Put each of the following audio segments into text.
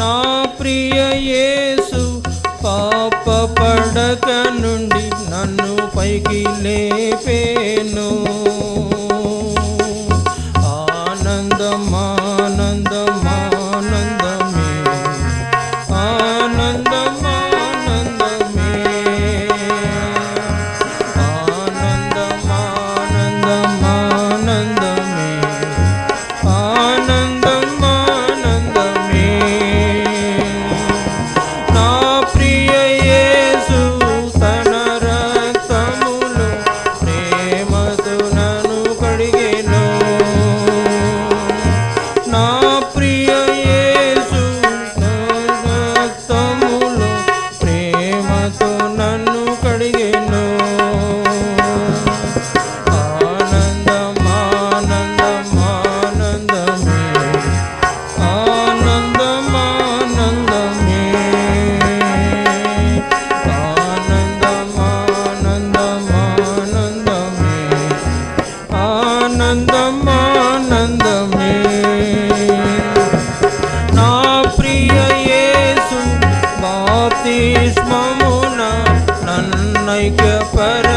నా ప్రియ యేసు పాప ఆనందం ఆనందమే నా ప్రియ యేసు బాప్తిస్మమున నన్నైక్య పర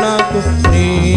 ਨਾ ਕੁਸਨੀ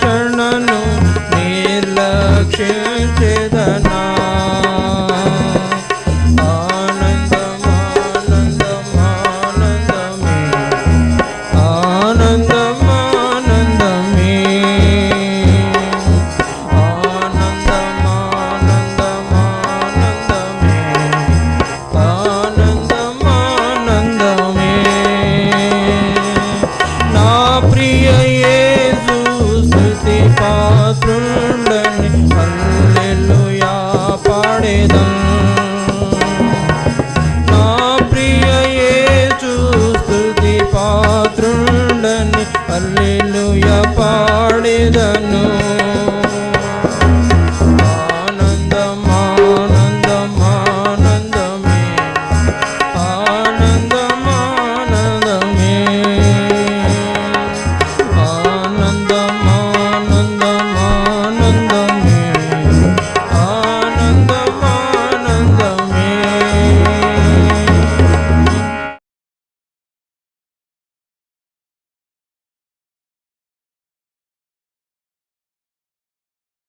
Sure. పాడేదం. నా ప్రియ యేసు స్తుతి పాత్రుండని హల్లెలూయా పాడేదను.